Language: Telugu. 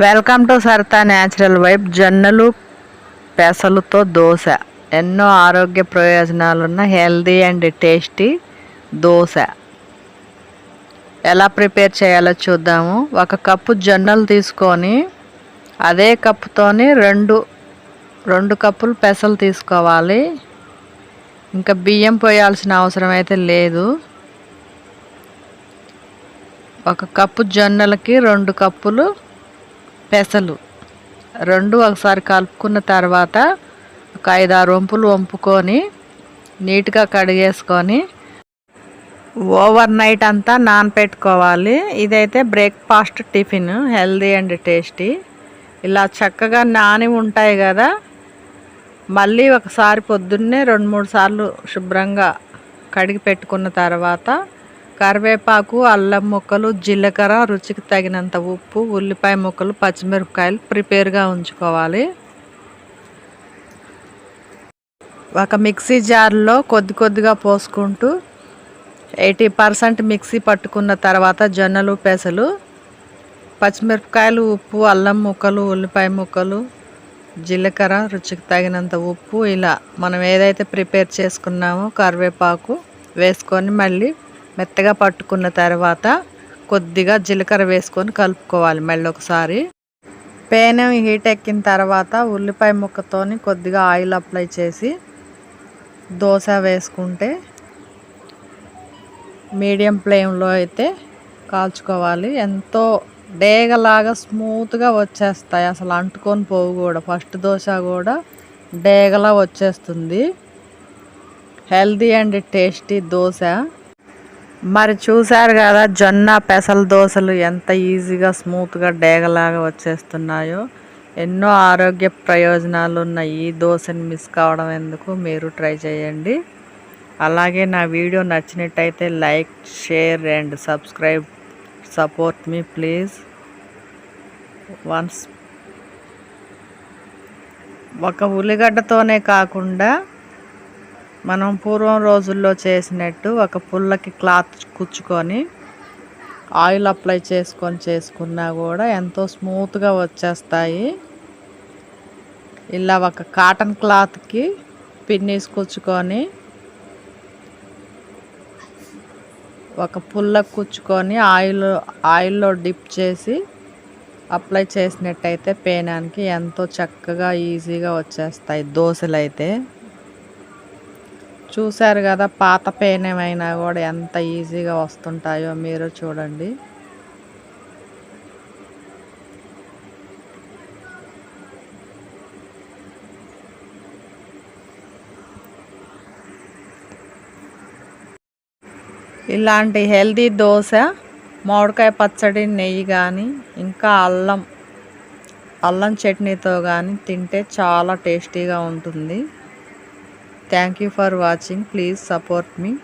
Welcome to Sarita natural vibe. జొన్నలు పెసలుతో దోశ. ఎన్నో ఆరోగ్య ప్రయోజనాలున్న హెల్దీ అండ్ టేస్టీ దోశ. ఎలా ప్రిపేర్ చేయాలో చూద్దాము. ఒక కప్పు జొన్నలు తీసుకొని అదే కప్పుతోని రెండు రెండు కప్పులు పెసలు తీసుకోవాలి. ఇంకా బియ్యం పోయాల్సిన అవసరం అయితే లేదు. ఒక కప్పు జొన్నలకి రెండు కప్పులు పెసలు. రెండు ఒకసారి కలుపుకున్న తర్వాత ఒక ఐదు ఆరు వంపులు వంపుకొని నీట్గా కడిగేసుకొని ఓవర్ నైట్ అంతా నానపెట్టుకోవాలి. ఇదైతే breakfast tiffin healthy and tasty. ఇలా చక్కగా నాని ఉంటాయి కదా మళ్ళీ ఒకసారి పొద్దున్నే రెండు మూడు సార్లు శుభ్రంగా కడిగి పెట్టుకున్న తర్వాత కరివేపాకు అల్లం ముక్కలు జీలకర్ర రుచికి తగినంత ఉప్పు ఉల్లిపాయ ముక్కలు పచ్చిమిరపకాయలు ప్రిపేర్గా ఉంచుకోవాలి. ఒక మిక్సీ జార్లో కొద్ది కొద్దిగా పోసుకుంటూ ఎయిటీ పర్సెంట్ మిక్సీ పట్టుకున్న తర్వాత జొన్నలు పెసలు పచ్చిమిరపకాయలు ఉప్పు అల్లం ముక్కలు ఉల్లిపాయ ముక్కలు జీలకర్ర రుచికి తగినంత ఉప్పు ఇలా మనం ఏదైతే ప్రిపేర్ చేసుకున్నామో కరివేపాకు వేసుకొని మళ్ళీ మెత్తగా పట్టుకున్న తర్వాత కొద్దిగా జీలకర్ర వేసుకొని కలుపుకోవాలి మళ్ళీ ఒకసారి. పేనం హీట్ ఎక్కిన తర్వాత ఉల్లిపాయ ముక్కతోని కొద్దిగా ఆయిల్ అప్లై చేసి దోశ వేసుకుంటే మీడియం ఫ్లేమ్లో అయితే కాల్చుకోవాలి. ఎంతో డేగలాగా స్మూత్గా వచ్చేస్తాయి. అసలు అంటుకొని పోవు కూడా. ఫస్ట్ దోశ కూడా డేగలా వచ్చేస్తుంది. Healthy and tasty dosa. మరి చూశారు కదా జొన్న పెసల దోశలు ఎంత ఈజీగా స్మూత్గా డేగలాగా వచ్చేస్తున్నాయో. ఎన్నో ఆరోగ్య ప్రయోజనాలు ఉన్న ఈ దోశని మిస్ కావడం ఎందుకు మీరు ట్రై చేయండి. అలాగే నా వీడియో నచ్చినట్టయితే like share and subscribe support me please once ఒక ఉల్లిగడ్డతోనే కాకుండా మనం పూర్వం రోజుల్లో చేసినట్టు ఒక పుల్లకి క్లాత్ కుచ్చుకొని ఆయిల్ అప్లై చేసుకొని చేసుకున్నా కూడా ఎంతో స్మూత్గా వచ్చేస్తాయి. ఇలా ఒక కాటన్ క్లాత్కి పిన్నీస్ కుచ్చుకొని ఒక పుల్ల కుచ్చుకొని ఆయిల్ ఆయిల్లో డిప్ చేసి అప్లై చేసినట్టయితే పేనానికి ఎంతో చక్కగా ఈజీగా వచ్చేస్తాయి దోశలు అయితే చూశారు కదా పాత పెయిన్ ఏమైనా కూడా ఎంత ఈజీగా వస్తుంటాయో మీరు చూడండి. ఇలాంటి హెల్దీ దోశ మామిడికాయ పచ్చడి నెయ్యి కానీ ఇంకా అల్లం అల్లం చట్నీతో కానీ తింటే చాలా టేస్టీగా ఉంటుంది. Thank you for watching. Please support me.